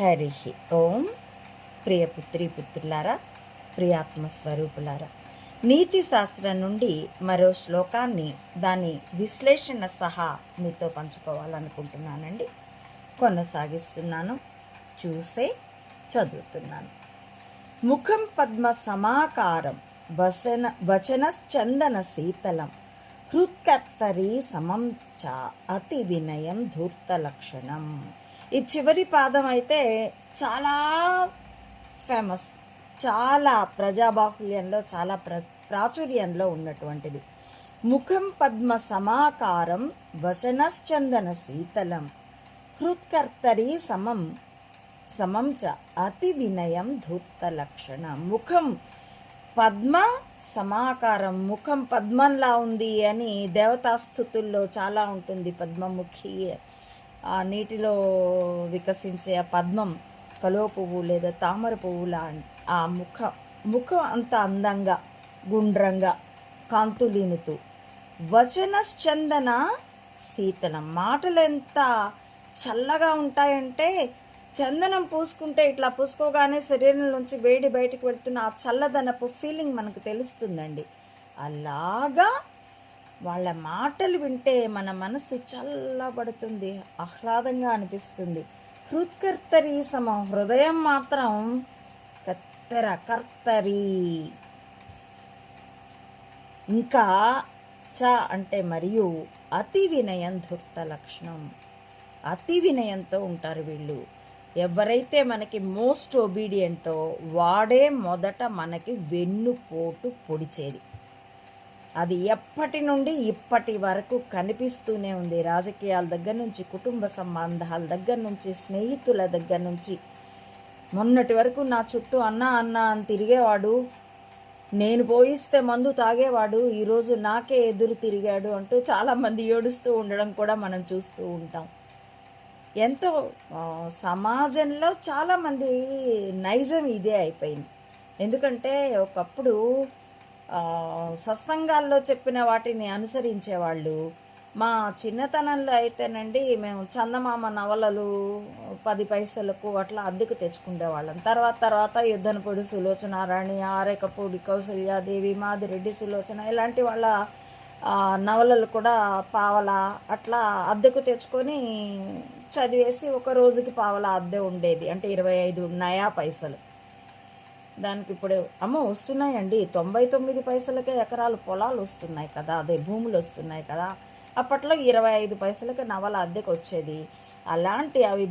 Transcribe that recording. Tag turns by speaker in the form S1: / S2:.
S1: హరి ఓం ప్రియ పుత్రి పుత్రులారా ప్రియాత్మ స్వరూపులారా. నీతి శాస్త్రం నుండి మరో శ్లోకాన్ని దాని విశ్లేషణ సహా మీతో పంచుకోవాలనుకుంటున్నానండి. కొనసాగిస్తున్నాను చూసే చదువుతున్నాను. ముఖం పద్మ సమాకారం వచన వచన చందన శీతలం హృత్కర్తరి సమం చ అతి వినయం ధూర్త లక్షణం. ఈ చివరి పాదం అయితే చాలా ఫేమస్ చాలా ప్రజాబాహుల్యంలో చాలా ప్ర ప్రాచుర్యంలో ఉన్నటువంటిది. ముఖం పద్మ సమాకారం వచనశ్చందన శీతలం హృత్కర్తరి సమం సమం చ అతి వినయం ధూర్త లక్షణ. ముఖం పద్మ సమాకారం ముఖం పద్మంలా ఉంది అని దేవతాస్థుతుల్లో చాలా ఉంటుంది పద్మముఖి ఆ నీటిలో వికసించే ఆ పద్మం కలువ పువ్వు లేదా తామర పువ్వులా ఆ ముఖ ముఖం అంత అందంగా గుండ్రంగా కాంతులీనుతూ. వచనశ్చందన శీతనం మాటలు ఎంత చల్లగా ఉంటాయంటే చందనం పూసుకుంటే ఇట్లా పూసుకోగానే శరీరం నుంచి వేడి బయటకు వెళ్తున్న ఆ చల్లదనపు ఫీలింగ్ మనకు తెలుస్తుందండి. అలాగా వాళ్ళ మాటలు వింటే మన మనసు చల్లబడుతుంది ఆహ్లాదంగా అనిపిస్తుంది. హృత్కర్తరి సమం హృదయం మాత్రం కత్తెర కర్తరి. ఇంకా చ అంటే మరియు అతి వినయం ధృత లక్షణం. అతి వినయంతో ఉంటారు వీళ్ళు. ఎవరైతే మనకి మోస్ట్ ఒబీడియంటో వాడే మొదట మనకి వెన్నుపోటు పొడిచేది. అది ఎప్పటి నుండి ఇప్పటి వరకు కనిపిస్తూనే ఉంది. రాజకీయాల దగ్గర నుంచి కుటుంబ సంబంధాల దగ్గర నుంచి స్నేహితుల దగ్గర నుంచి. మొన్నటి వరకు నా చుట్టూ అన్న అన్న అని తిరిగేవాడు నేను పోయిస్తే మందు తాగేవాడు ఈరోజు నాకే ఎదురు తిరిగాడు అంటూ చాలామంది ఏడుస్తూ ఉండడం కూడా మనం చూస్తూ ఉంటాం. ఎంతో సమాజంలో చాలామంది నైజం ఇదే అయిపోయింది. ఎందుకంటే ఒకప్పుడు సత్సంగాల్లో చెప్పిన వాటిని అనుసరించేవాళ్ళు. మా చిన్నతనంలో అయితేనండి మేము చందమామ నవలలు పది పైసలకు అట్లా అద్దెకు తెచ్చుకునేవాళ్ళం తర్వాత తర్వాత యుద్ధనపూడి సులోచన రాణి ఆరేకపూడి కౌశల్యాదేవి మాదిరెడ్డి సులోచన ఇలాంటి వాళ్ళ నవలలు కూడా పావల అట్లా అద్దెకు తెచ్చుకొని చదివేసి ఒక రోజుకి పావల అద్దె ఉండేది. అంటే ఇరవై ఐదు నయా పైసలు. దానికి ఇప్పుడు అమ్మో వస్తున్నాయండి. తొంభై తొమ్మిది పైసలకే ఎకరాలు పొలాలు వస్తున్నాయి కదా. అదే భూములు వస్తున్నాయి కదా. అప్పట్లో ఇరవై ఐదు పైసలకి నవల అద్దెకు వచ్చేది అలాంటి అవి